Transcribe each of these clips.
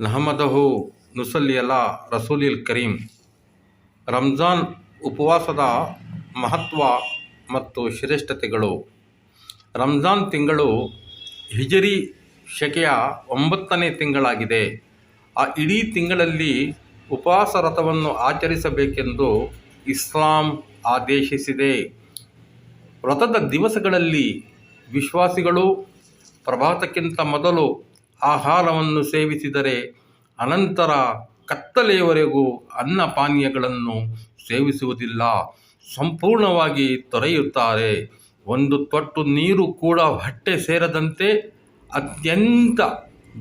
ನಹಮದಹು ನುಸಲ್ಯಲಾ ರಸೂಲಿಲ್ ಕರೀಂ. ರಂಜಾನ್ ಉಪವಾಸದ ಮಹತ್ವ ಮತ್ತು ಶ್ರೇಷ್ಠತೆಗಳು. ರಂಜಾನ್ ತಿಂಗಳು ಹಿಜರಿ ಶಕೆಯ ಒಂಬತ್ತನೇ ತಿಂಗಳಾಗಿದೆ. ಆ ಇಡೀ ತಿಂಗಳಲ್ಲಿ ಉಪವಾಸ ವ್ರತವನ್ನು ಆಚರಿಸಬೇಕೆಂದು ಇಸ್ಲಾಂ ಆದೇಶಿಸಿದೆ. ವ್ರತದ ದಿವಸಗಳಲ್ಲಿ ವಿಶ್ವಾಸಿಗಳು ಪ್ರಭಾತಕ್ಕಿಂತ ಮೊದಲು ಆಹಾರವನ್ನು ಸೇವಿಸಿದರೆ ಅನಂತರ ಕತ್ತಲೆಯವರೆಗೂ ಅನ್ನ ಪಾನೀಯಗಳನ್ನು ಸೇವಿಸುವುದಿಲ್ಲ. ಸಂಪೂರ್ಣವಾಗಿ ತೊರೆಯುತ್ತಾರೆ. ಒಂದು ತೊಟ್ಟು ನೀರು ಕೂಡ ಹೊಟ್ಟೆ ಸೇರದಂತೆ ಅತ್ಯಂತ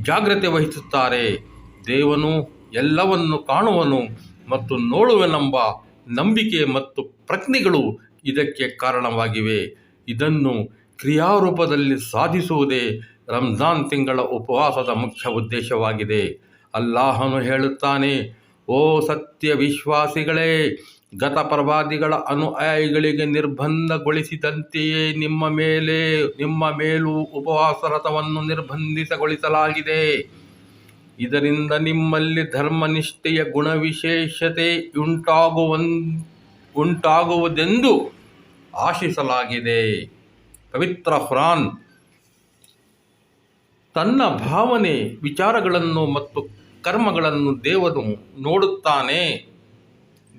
ಜಾಗ್ರತೆ ವಹಿಸುತ್ತಾರೆ. ದೇವನು ಎಲ್ಲವನ್ನು ಕಾಣುವನು ಮತ್ತು ನೋಡುವನೆಂಬ ನಂಬಿಕೆ ಮತ್ತು ಪ್ರಜ್ಞೆಗಳು ಇದಕ್ಕೆ ಕಾರಣವಾಗಿವೆ. ಇದನ್ನು ಕ್ರಿಯಾರೂಪದಲ್ಲಿ ಸಾಧಿಸುವುದೇ ರಂಜಾನ್ ತಿಂಗಳ ಉಪವಾಸದ ಮುಖ್ಯ ಉದ್ದೇಶವಾಗಿದೆ. ಅಲ್ಲಾಹನು ಹೇಳುತ್ತಾನೆ, ಓ ಸತ್ಯ ವಿಶ್ವಾಸಿಗಳೇ, ಗತ ಪ್ರವಾದಿಗಳ ಅನುಯಾಯಿಗಳಿಗೆ ನಿರ್ಬಂಧಗೊಳಿಸಿದಂತೆಯೇ ನಿಮ್ಮ ಮೇಲೆ, ನಿಮ್ಮ ಮೇಲೂ ಉಪವಾಸ ರಥವನ್ನು ನಿರ್ಬಂಧಿತಗೊಳಿಸಲಾಗಿದೆ ಇದರಿಂದ ನಿಮ್ಮಲ್ಲಿ ಧರ್ಮನಿಷ್ಠೆಯ ಗುಣವಿಶೇಷತೆ ಉಂಟಾಗುವ ಉಂಟಾಗುವುದೆಂದು ಆಶಿಸಲಾಗಿದೆ. ಪವಿತ್ರ ಖುರಾನ್ ತನ್ನ ಭಾವನೆ, ವಿಚಾರಗಳನ್ನು ಮತ್ತು ಕರ್ಮಗಳನ್ನು ದೇವನು ನೋಡುತ್ತಾನೆ.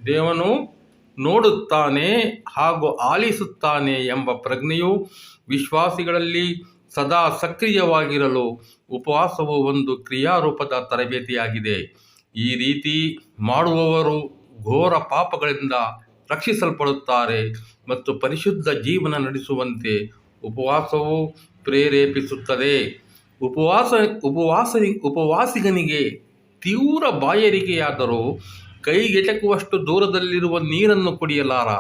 ದೇವನು ನೋಡುತ್ತಾನೆ ಹಾಗೂ ಆಲಿಸುತ್ತಾನೆ ಎಂಬ ಪ್ರಜ್ಞೆಯು ವಿಶ್ವಾಸಿಗಳಲ್ಲಿ ಸದಾ ಸಕ್ರಿಯವಾಗಿರಲು ಉಪವಾಸವು ಒಂದು ಕ್ರಿಯಾರೂಪದ ತರಬೇತಿಯಾಗಿದೆ. ಈ ರೀತಿ ಮಾಡುವವರು ಘೋರ ಪಾಪಗಳಿಂದ ರಕ್ಷಿಸಲ್ಪಡುತ್ತಾರೆ ಮತ್ತು ಪರಿಶುದ್ಧ ಜೀವನ ನಡೆಸುವಂತೆ ಉಪವಾಸವು ಪ್ರೇರೇಪಿಸುತ್ತದೆ. ಉಪವಾಸ ಉಪವಾಸ ಉಪವಾಸಿಗನಿಗೆ ತೀವ್ರ ಬಾಯರಿಕೆಯಾದರೂ ಕೈಗೆಟಕುವಷ್ಟು ದೂರದಲ್ಲಿರುವ ನೀರನ್ನು ಕುಡಿಯಲಾರ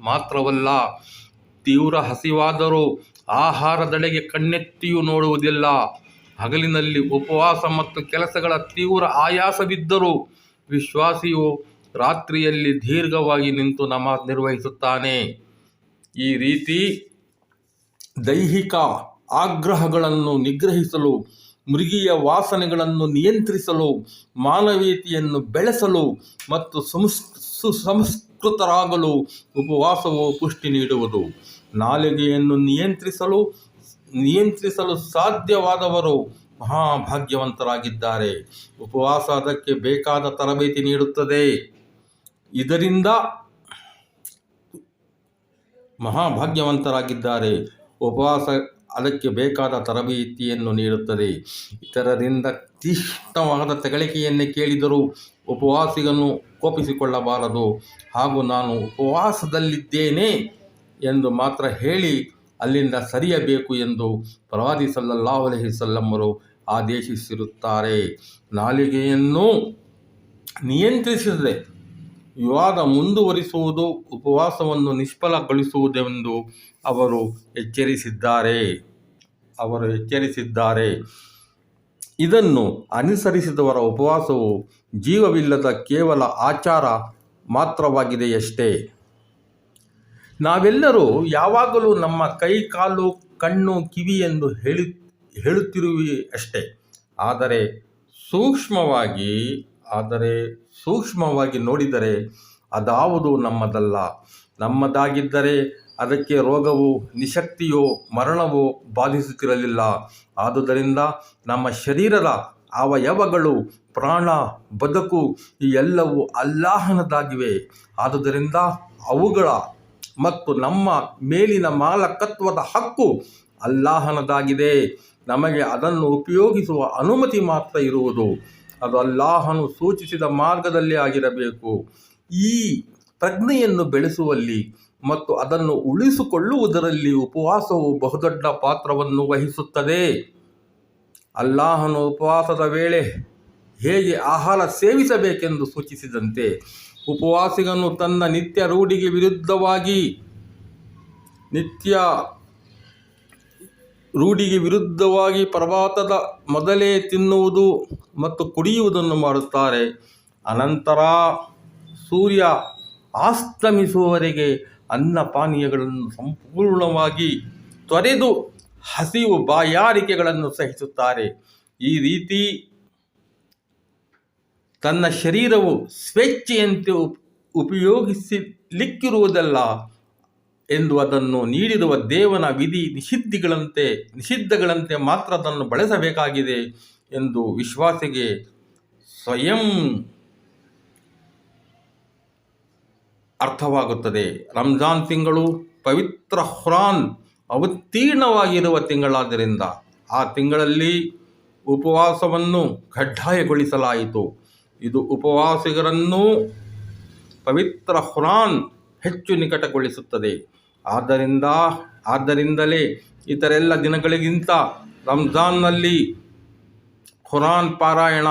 ಮಾತ್ರವಲ್ಲ, ತೀವ್ರ ಹಸಿವಾದರೂ ಆಹಾರದೆಡೆಗೆ ಕಣ್ಣೆತ್ತಿಯೂ ನೋಡುವುದಿಲ್ಲ. ಹಗಲಿನಲ್ಲಿ ಉಪವಾಸ ಮತ್ತು ಕೆಲಸಗಳ ತೀವ್ರ ಆಯಾಸವಿದ್ದರೂ ವಿಶ್ವಾಸಿಯು ರಾತ್ರಿಯಲ್ಲಿ ದೀರ್ಘವಾಗಿ ನಿಂತು ನಮಾಜ್ ನಿರ್ವಹಿಸುತ್ತಾನೆ. ಈ ರೀತಿ ದೈಹಿಕ ಆಗ್ರಹಗಳನ್ನು ನಿಗ್ರಹಿಸಲು, ಮೃಗಿಯ ವಾಸನೆಗಳನ್ನು ನಿಯಂತ್ರಿಸಲು, ಮಾನವೀಯತೆಯನ್ನು ಬೆಳೆಸಲು ಮತ್ತು ಸಂಸ್ ಸುಸಂಸ್ಕೃತರಾಗಲು ಉಪವಾಸವು ಪುಷ್ಟಿ ನೀಡುವುದು. ನಾಲಿಗೆಯನ್ನು ನಿಯಂತ್ರಿಸಲು ನಿಯಂತ್ರಿಸಲು ಸಾಧ್ಯವಾದವರು ಮಹಾಭಾಗ್ಯವಂತರಾಗಿದ್ದಾರೆ. ಉಪವಾಸ ಅದಕ್ಕೆ ಬೇಕಾದ ತರಬೇತಿ ನೀಡುತ್ತದೆ. ಇದರಿಂದ ಮಹಾಭಾಗ್ಯವಂತರಾಗಿದ್ದಾರೆ. ಉಪವಾಸ ಅದಕ್ಕೆ ಬೇಕಾದ ತರಬೇತಿಯನ್ನು ನೀಡುತ್ತದೆ. ಇತರರಿಂದ ತೀಕ್ಷ್ಣವಾದ ತೆಗಳಿಕೆಯನ್ನೇ ಕೇಳಿದರೂ ಉಪವಾಸಿಗನ್ನು ಕೋಪಿಸಿಕೊಳ್ಳಬಾರದು. ಹಾಗೂ ನಾನು ಉಪವಾಸದಲ್ಲಿದ್ದೇನೆ ಎಂದು ಮಾತ್ರ ಹೇಳಿ ಅಲ್ಲಿಂದ ಸರಿಯಬೇಕು ಎಂದು ಪ್ರವಾದಿ ಸಲ್ಲಲ್ಲಾಹು ಅಲಹಿ ಸಲ್ಲಮ್ಮರು ಆದೇಶಿಸಿರುತ್ತಾರೆ. ನಾಲಿಗೆಯನ್ನು ನಿಯಂತ್ರಿಸದೆ ವಿವಾದ ಮುಂದುವರಿಸುವುದು, ಉಪವಾಸವನ್ನು ನಿಷ್ಫಲಗೊಳಿಸುವುದೆಂದು ಅವರು ಎಚ್ಚರಿಸಿದ್ದಾರೆ. ಅವರು ಎಚ್ಚರಿಸಿದ್ದಾರೆ. ಇದನ್ನು ಅನುಸರಿಸಿದವರ ಉಪವಾಸವು ಜೀವವಿಲ್ಲದ ಕೇವಲ ಆಚಾರ ಮಾತ್ರವಾಗಿದೆಯಷ್ಟೇ. ನಾವೆಲ್ಲರೂ ಯಾವಾಗಲೂ ನಮ್ಮ ಕೈ, ಕಾಲು, ಕಣ್ಣು, ಕಿವಿ ಎಂದು ಹೇಳಿ, ಹೇಳುತ್ತಿರುವಿ ಅಷ್ಟೇ. ಆದರೆ ಸೂಕ್ಷ್ಮವಾಗಿ ಆದರೆ ಸೂಕ್ಷ್ಮವಾಗಿ ನೋಡಿದರೆ ಅದಾವುದು ನಮ್ಮದಲ್ಲ. ನಮ್ಮದಾಗಿದ್ದರೆ ಅದಕ್ಕೆ ರೋಗವು, ನಿಶಕ್ತಿಯೋ, ಮರಣವೋ ಬಾಧಿಸುತ್ತಿರಲಿಲ್ಲ. ಆದುದರಿಂದ ನಮ್ಮ ಶರೀರದ ಅವಯವಗಳು, ಪ್ರಾಣ, ಬದುಕು ಈ ಎಲ್ಲವೂ ಅಲ್ಲಾಹನದಾಗಿವೆ. ಆದುದರಿಂದ ಅವುಗಳ ಮತ್ತು ನಮ್ಮ ಮೇಲಿನ ಮಾಲಕತ್ವದ ಹಕ್ಕು ಅಲ್ಲಾಹನದಾಗಿದೆ. ನಮಗೆ ಅದನ್ನು ಉಪಯೋಗಿಸುವ ಅನುಮತಿ ಮಾತ್ರ ಇರುವುದು. ಅದು ಅಲ್ಲಾಹನು ಸೂಚಿಸಿದ ಮಾರ್ಗದಲ್ಲಿ ಆಗಿರಬೇಕು. ಈ ಪ್ರಜ್ಞೆಯನ್ನು ಬೆಳೆಸುವಲ್ಲಿ ಮತ್ತು ಅದನ್ನು ಉಳಿಸಿಕೊಳ್ಳುವುದರಲ್ಲಿ ಉಪವಾಸವು ಬಹುದೊಡ್ಡ ಪಾತ್ರವನ್ನು ವಹಿಸುತ್ತದೆ. ಅಲ್ಲಾಹನು ಉಪವಾಸದ ವೇಳೆ ಹೇಗೆ ಆಹಾರ ಸೇವಿಸಬೇಕೆಂದು ಸೂಚಿಸಿದಂತೆ ಉಪವಾಸಿಗನು ತನ್ನ ನಿತ್ಯ ರೂಢಿಗೆ ವಿರುದ್ಧವಾಗಿ ನಿತ್ಯ ರೂಢಿಗೆ ವಿರುದ್ಧವಾಗಿ ಪ್ರಭಾತದ ಮೊದಲೇ ತಿನ್ನುವುದು ಮತ್ತು ಕುಡಿಯುವುದನ್ನು ಮಾಡುತ್ತಾರೆ. ಅನಂತರ ಸೂರ್ಯ ಆಸ್ತಮಿಸುವವರೆಗೆ ಅನ್ನ ಪಾನೀಯಗಳನ್ನು ಸಂಪೂರ್ಣವಾಗಿ ತೊರೆದು ಹಸಿವು ಬಾಯಾರಿಕೆಗಳನ್ನು ಸಹಿಸುತ್ತಾರೆ. ಈ ರೀತಿ ತನ್ನ ಶರೀರವು ಸ್ವೇಚ್ಛೆಯಂತೆ ಉಪ್- ಉಪಯೋಗಿಸಲಿಕ್ಕಿರುವುದಲ್ಲ ಎಂದು ಅದನ್ನು ನೀಡಿರುವ ದೇವನ ವಿಧಿ ನಿಷಿದ್ಧಿಗಳಂತೆ, ನಿಷಿದ್ಧಗಳಂತೆ ಮಾತ್ರ ಅದನ್ನು ಬಳಸಬೇಕಾಗಿದೆ ಎಂದು ವಿಶ್ವಾಸಿಗೆ ಸ್ವಯಂ ಅರ್ಥವಾಗುತ್ತದೆ. ರಂಜಾನ್ ತಿಂಗಳು ಪವಿತ್ರ ಹುರಾನ್ ಅವತೀರ್ಣವಾಗಿರುವ ತಿಂಗಳಾದ್ದರಿಂದ ಆ ತಿಂಗಳಲ್ಲಿ ಉಪವಾಸವನ್ನು ಕಡ್ಡಾಯಗೊಳಿಸಲಾಯಿತು. ಇದು ಉಪವಾಸಿಗರನ್ನು ಪವಿತ್ರ ಖುರಾನ್ ಹೆಚ್ಚು ನಿಕಟಗೊಳಿಸುತ್ತದೆ. ಆದ್ದರಿಂದ, ಆದ್ದರಿಂದಲೇ ಇತರೆಲ್ಲ ದಿನಗಳಿಗಿಂತ ರಂಜಾನ್ನಲ್ಲಿ ಖುರಾನ್ ಪಾರಾಯಣ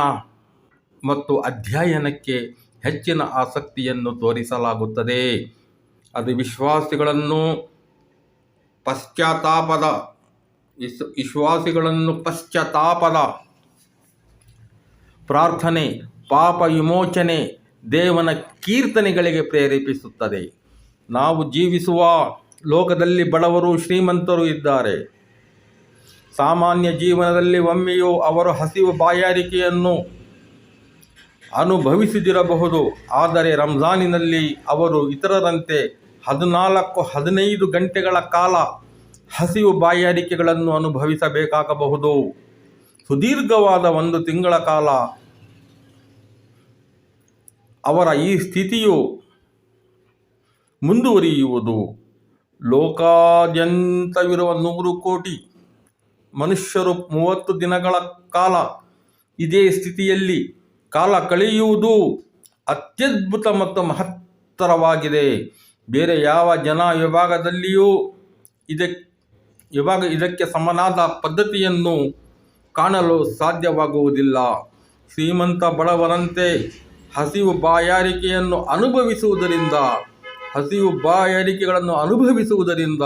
ಮತ್ತು ಅಧ್ಯಯನಕ್ಕೆ ಹೆಚ್ಚಿನ ಆಸಕ್ತಿಯನ್ನು ತೋರಿಸಲಾಗುತ್ತದೆ. ಅದು ವಿಶ್ವಾಸಿಗಳನ್ನು ಪಶ್ಚಾತ್ತಾಪದ ವಿಸ್- ವಿಶ್ವಾಸಿಗಳನ್ನು ಪಶ್ಚಾತ್ತಾಪದ ಪ್ರಾರ್ಥನೆ, ಪಾಪ ವಿಮೋಚನೆ ದೇವನ ಕೀರ್ತನೆಗಳಿಗೆ ಪ್ರೇರೇಪಿಸುತ್ತದೆ. ನಾವು ಜೀವಿಸುವ ಲೋಕದಲ್ಲಿ ಬಡವರು ಶ್ರೀಮಂತರು ಇದ್ದಾರೆ. ಸಾಮಾನ್ಯ ಜೀವನದಲ್ಲಿ ಒಮ್ಮೆಯೂ ಅವರು ಹಸಿವು ಬಾಯಾರಿಕೆಯನ್ನು ಅನುಭವಿಸದಿರಬಹುದು. ಆದರೆ ರಂಜಾನಿನಲ್ಲಿ ಅವರು ಇತರರಂತೆ ಹದಿನಾಲ್ಕು, ಹದಿನೈದು ಗಂಟೆಗಳ ಕಾಲ ಹಸಿವು ಬಾಯಾರಿಕೆಗಳನ್ನು ಅನುಭವಿಸಬೇಕಾಗಬಹುದು. ಸುದೀರ್ಘವಾದ ಒಂದು ತಿಂಗಳ ಕಾಲ ಅವರ ಈ ಸ್ಥಿತಿಯು ಮುಂದುವರಿಯುವುದು. ಲೋಕಾದ್ಯಂತವಿರುವ ನೂರು ಕೋಟಿ ಮನುಷ್ಯರು ಮೂವತ್ತು ದಿನಗಳ ಕಾಲ ಇದೇ ಸ್ಥಿತಿಯಲ್ಲಿ ಕಾಲ ಕಳೆಯುವುದು ಅತ್ಯದ್ಭುತ ಮತ್ತು ಮಹತ್ತರವಾಗಿದೆ. ಬೇರೆ ಯಾವ ಜನ ವಿಭಾಗದಲ್ಲಿಯೂ ಇದಕ್ಕೆ ವಿಭಾಗ ಇದಕ್ಕೆ ಸಮನಾದ ಪದ್ಧತಿಯನ್ನು ಕಾಣಲು ಸಾಧ್ಯವಾಗುವುದಿಲ್ಲ. ಶ್ರೀಮಂತ ಬಡವರಂತೆ ಹಸಿವು ಬಾಯಾರಿಕೆಯನ್ನು ಅನುಭವಿಸುವುದರಿಂದ ಹಸಿವು ಬಾಯಾರಿಕೆಗಳನ್ನು ಅನುಭವಿಸುವುದರಿಂದ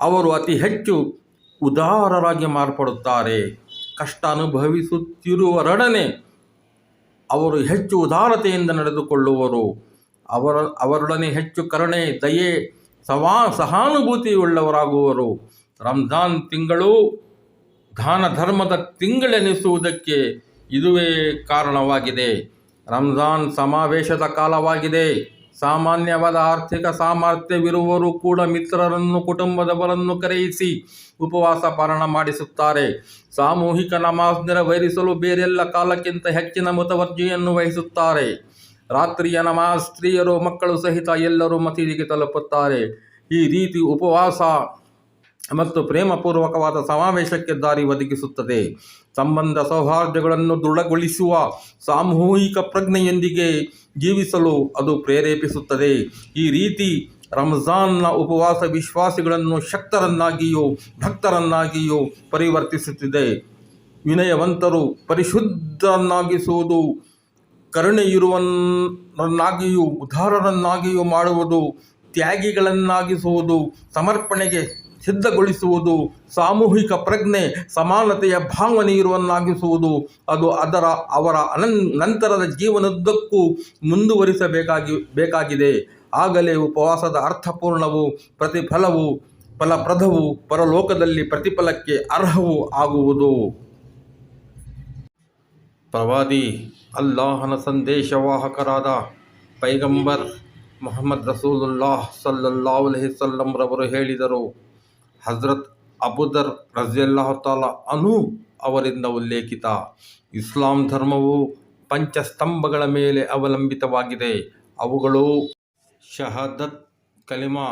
ಅವರು ಅತಿ ಹೆಚ್ಚು ಉದಾರರಾಗಿ ಮಾರ್ಪಡುತ್ತಾರೆ. ಕಷ್ಟ ಅನುಭವಿಸುತ್ತಿರುವರೊಡನೆ ಅವರು ಹೆಚ್ಚು ಉದಾರತೆಯಿಂದ ನಡೆದುಕೊಳ್ಳುವರು. ಅವರ, ಅವರೊಡನೆ ಹೆಚ್ಚು ಕರುಣೆ, ದಯೆ, ಸವಾ, ಸಹಾನುಭೂತಿಯುಳ್ಳವರಾಗುವರು. ರಂಜಾನ್ ತಿಂಗಳು ದಾನ ಧರ್ಮದ ತಿಂಗಳೆನಿಸುವುದಕ್ಕೆ ಇದುವೇ ಕಾರಣವಾಗಿದೆ. ರಂಜಾನ್ ಸಮಾವೇಶದ ಕಾಲವಾಗಿದೆ. ಸಾಮಾನ್ಯವಾದ ಆರ್ಥಿಕ ಸಾಮರ್ಥ್ಯವಿರುವವರು ಕೂಡ ಮಿತ್ರರನ್ನು ಕುಟುಂಬದವರನ್ನು ಕರೆಯಿಸಿ ಉಪವಾಸ ಪಾರಣ ಮಾಡಿಸುತ್ತಾರೆ. ಸಾಮೂಹಿಕ ನಮಾಜ್ ನೆರವೇರಿಸಲು ಬೇರೆಲ್ಲ ಕಾಲಕ್ಕಿಂತ ಹೆಚ್ಚಿನ ಮತವರ್ಜಿಯನ್ನು ವಹಿಸುತ್ತಾರೆ. ರಾತ್ರಿಯ ನಮಾಜ್ ಸ್ತ್ರೀಯರು, ಮಕ್ಕಳು ಸಹಿತ ಎಲ್ಲರೂ ಮಸೀದಿಗೆ ತಲುಪುತ್ತಾರೆ. ಈ ರೀತಿ ಉಪವಾಸ ಮತ್ತು ಪ್ರೇಮಪೂರ್ವಕವಾದ ಸಮಾವೇಶಕ್ಕೆ ದಾರಿ ಒದಗಿಸುತ್ತದೆ. ಸಂಬಂಧ ಸೌಹಾರ್ದಗಳನ್ನು ದೃಢಗೊಳಿಸುವ ಸಾಮೂಹಿಕ ಪ್ರಜ್ಞೆಯೊಂದಿಗೆ ಜೀವಿಸಲು ಅದು ಪ್ರೇರೇಪಿಸುತ್ತದೆ. ಈ ರೀತಿ ರಂಜಾನ್ನ ಉಪವಾಸ ವಿಶ್ವಾಸಿಗಳನ್ನು ಶಕ್ತರನ್ನಾಗಿಯೂ ಭಕ್ತರನ್ನಾಗಿಯೂ ಪರಿವರ್ತಿಸುತ್ತಿದೆ. ವಿನಯವಂತರು ಪರಿಶುದ್ಧರನ್ನಾಗಿಸುವುದು ಕರುಣೆಯಿರುವನ್ನಾಗಿಯೂ ಉದಾರರನ್ನಾಗಿಯೂ ಮಾಡುವುದು, ತ್ಯಾಗಿಗಳನ್ನಾಗಿಸುವುದು ಸಮರ್ಪಣೆಗೆ ಸಿದ್ಧಗೊಳಿಸುವುದು, ಸಾಮೂಹಿಕ ಪ್ರಜ್ಞೆ, ಸಮಾನತೆಯ ಭಾವನೆ ಇರುವನ್ನಾಗಿಸುವುದು, ಅದು ಅದರ, ಅವರ ಅನನ್, ನಂತರದ ಜೀವನದ್ದಕ್ಕೂ ಮುಂದುವರಿಸಬೇಕಾಗಿ, ಬೇಕಾಗಿದೆ. ಆಗಲೇ ಉಪವಾಸದ ಅರ್ಥಪೂರ್ಣವು, ಪ್ರತಿಫಲವು, ಫಲಪ್ರದವು ಪರಲೋಕದಲ್ಲಿ ಪ್ರತಿಫಲಕ್ಕೆ ಅರ್ಹವೂ ಆಗುವುದು. ಪ್ರವಾದಿ ಅಲ್ಲಾಹನ ಸಂದೇಶವಾಹಕರಾದ ಪೈಗಂಬರ್ ಮೊಹಮ್ಮದ್ ರಸೂಲುಲ್ಲಾಹ್ ರವರು ಹೇಳಿದರು ಹಜರತ್ ಅಬುದರ್ ರಜಿಯಲ್ಲಾಹು ತಾಲ ಅನು ಅವರಿಂದ ಉಲ್ಲೇಖಿತ ಇಸ್ಲಾಂ ಧರ್ಮವು ಪಂಚಸ್ತಂಭಗಳ ಮೇಲೆ ಅವಲಂಬಿತವಾಗಿದೆ. ಅವುಗಳು ಶಹದತ್ ಕಲಿಮಾ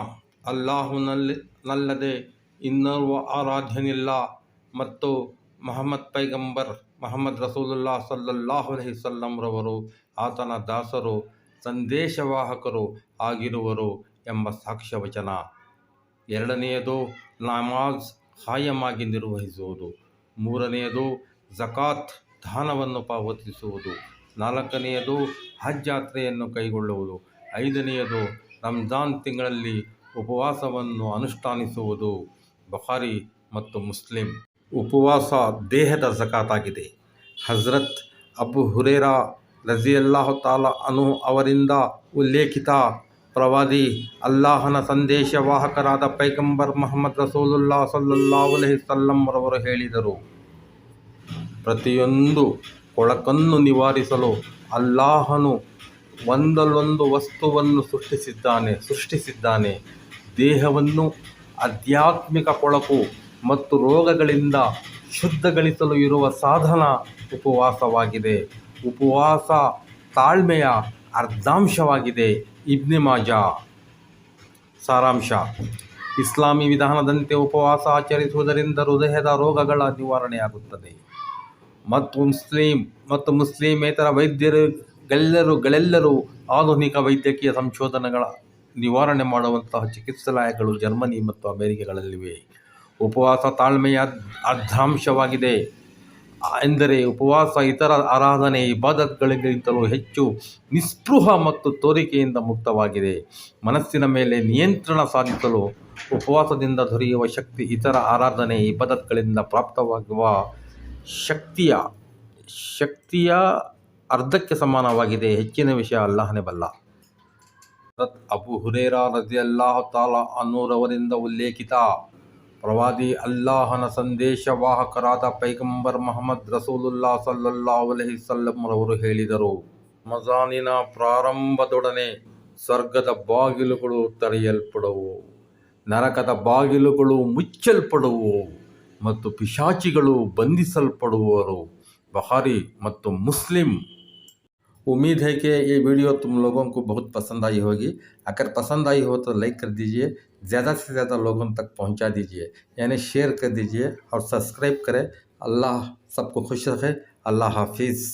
ಅಲ್ಲಾಹುನಲ್ಲಿ ನಲ್ಲದೆ ಇನ್ನೋರ್ವ ಆರಾಧ್ಯನಿಲ್ಲ ಮತ್ತು ಮೊಹಮ್ಮದ್ ಪೈಗಂಬರ್ ಮೊಹಮ್ಮದ್ ರಸೂಲುಲ್ಲಾ ಸಲ್ಲಲ್ಲಾಹು ಅಲೈಹಿ ರವರು, ಆತನ ದಾಸರು, ಸಂದೇಶವಾಹಕರು ಆಗಿರುವರು ಎಂಬ ಸಾಕ್ಷ್ಯವಚನ. ಎರಡನೆಯದು ನಮಾಜ್ ಖಾಯಮಾಗಿ ನಿರ್ವಹಿಸುವುದು ಮೂರನೆಯದು ಜಕಾತ್ ದಾನವನ್ನು ಪಾವತಿಸುವುದು. ನಾಲ್ಕನೆಯದು, ಹಜ್ ಯಾತ್ರೆಯನ್ನು ಕೈಗೊಳ್ಳುವುದು. ಐದನೆಯದು, ರಂಜಾನ್ ತಿಂಗಳಲ್ಲಿ ಉಪವಾಸವನ್ನು ಅನುಷ್ಠಾನಿಸುವುದು. ಬಖಾರಿ ಮತ್ತು ಮುಸ್ಲಿಂ, ಉಪವಾಸ ದೇಹದ ಜಕಾತಾಗಿದೆ ಹಜರತ್ ಅಬು ಹುರೇರಾ ರಜಿಯಲ್ಲಾಹು ತಾಲ ಅನು ಅವರಿಂದ ಉಲ್ಲೇಖಿತ ಪ್ರವಾದಿ ಅಲ್ಲಾಹನ ಸಂದೇಶವಾಹಕರಾದ ಪೈಗಂಬರ್ ಮೊಹಮ್ಮದ್ ರಸೂಲುಲ್ಲಾ ಅಲೈಹಿ ಸಲ್ಲಂರವರು ಹೇಳಿದರು, ಪ್ರತಿಯೊಂದು ಕೊಳಕನ್ನು ನಿವಾರಿಸಲು ಅಲ್ಲಾಹನು ಒಂದಲ್ಲೊಂದು ವಸ್ತುವನ್ನು ಸೃಷ್ಟಿಸಿದ್ದಾನೆ ಸೃಷ್ಟಿಸಿದ್ದಾನೆ. ದೇಹವನ್ನು ಆಧ್ಯಾತ್ಮಿಕ ಕೊಳಕು ಮತ್ತು ರೋಗಗಳಿಂದ ಶುದ್ಧಗೊಳಿಸಲು ಇರುವ ಸಾಧನ ಉಪವಾಸವಾಗಿದೆ. ಉಪವಾಸ ತಾಳ್ಮೆಯ ಅರ್ಧಾಂಶವಾಗಿದೆ. ಇಬ್ನೆ ಮಾಜಾ, ಸಾರಾಂಶ. ಇಸ್ಲಾಮಿ ವಿಧಾನದಂತೆ ಉಪವಾಸ ಆಚರಿಸುವುದರಿಂದ ಹೃದಯದ ರೋಗಗಳ ನಿವಾರಣೆಯಾಗುತ್ತದೆ. ಮತ್ತು ಮುಸ್ಲಿಂ, ಮತ್ತು ಮುಸ್ಲಿಮೇತರ ವೈದ್ಯರುಗಳೆಲ್ಲರೂ ಗಳೆಲ್ಲರೂ ಆಧುನಿಕ ವೈದ್ಯಕೀಯ ಸಂಶೋಧನೆಗಳ ನಿವಾರಣೆ ಮಾಡುವಂತಹ ಚಿಕಿತ್ಸಾಲಯಗಳು ಜರ್ಮನಿ ಮತ್ತು ಅಮೆರಿಕಗಳಲ್ಲಿವೆ. ಉಪವಾಸ ತಾಳ್ಮೆಯ ಅರ್ಧಾಂಶವಾಗಿದೆ. ಎಂದರೆ ಉಪವಾಸ, ಇತರ ಆರಾಧನೆ, ಇಬಾದತ್ಗಳಿಗಿಂತಲೂ ಹೆಚ್ಚು ನಿಸ್ಪೃಹ ಮತ್ತು ತೋರಿಕೆಯಿಂದ ಮುಕ್ತವಾಗಿದೆ. ಮನಸ್ಸಿನ ಮೇಲೆ ನಿಯಂತ್ರಣ ಸಾಧಿಸಲು ಉಪವಾಸದಿಂದ ದೊರೆಯುವ ಶಕ್ತಿ, ಇತರ ಆರಾಧನೆ, ಇಬಾದತ್ಗಳಿಂದ ಪ್ರಾಪ್ತವಾಗುವ ಶಕ್ತಿಯ ಶಕ್ತಿಯ ಅರ್ಧಕ್ಕೆ ಸಮಾನವಾಗಿದೆ. ಹೆಚ್ಚಿನ ವಿಷಯ ಅಲ್ಲಾಹನೇ ಬಲ್ಲ. ಅಬು ಹುರೇರಾ ಅಲ್ಲಾಹ ತಾಲಾ ಅನ್ನೂರವರಿಂದ ಉಲ್ಲೇಖಿತ ಪ್ರವಾದಿ ಅಲ್ಲಾಹನ ಸಂದೇಶವಾಹಕರಾದ ಪೈಗಂಬರ್ ಮೊಹಮ್ಮದ್ ರಸೂಲುಲ್ಲಾ ಸಲ್ಲಲ್ಲಾ ಅಲಹಿ ರವರು ಹೇಳಿದರು, ಮಜಾನಿನ ಪ್ರಾರಂಭದೊಡನೆ ಸ್ವರ್ಗದ ಬಾಗಿಲುಗಳು ತೆರೆಯಲ್ಪಡುವು, ನರಕದ ಬಾಗಿಲುಗಳು ಮುಚ್ಚಲ್ಪಡುವು ಮತ್ತು ಪಿಶಾಚಿಗಳು ಬಂಧಿಸಲ್ಪಡುವರು. ಬಹಾರಿ ಮತ್ತು ಮುಸ್ಲಿಂ उम्मीद है कि ये वीडियो तुम लोगों को बहुत पसंद आई होगी। अगर पसंद आई हो तो लाइक कर दीजिए, ज़्यादा से ज़्यादा लोगों तक पहुँचा दीजिए, यानी शेयर कर दीजिए और सब्सक्राइब करें। अल्लाह सबको खुश रखे, अल्लाह हाफिज़।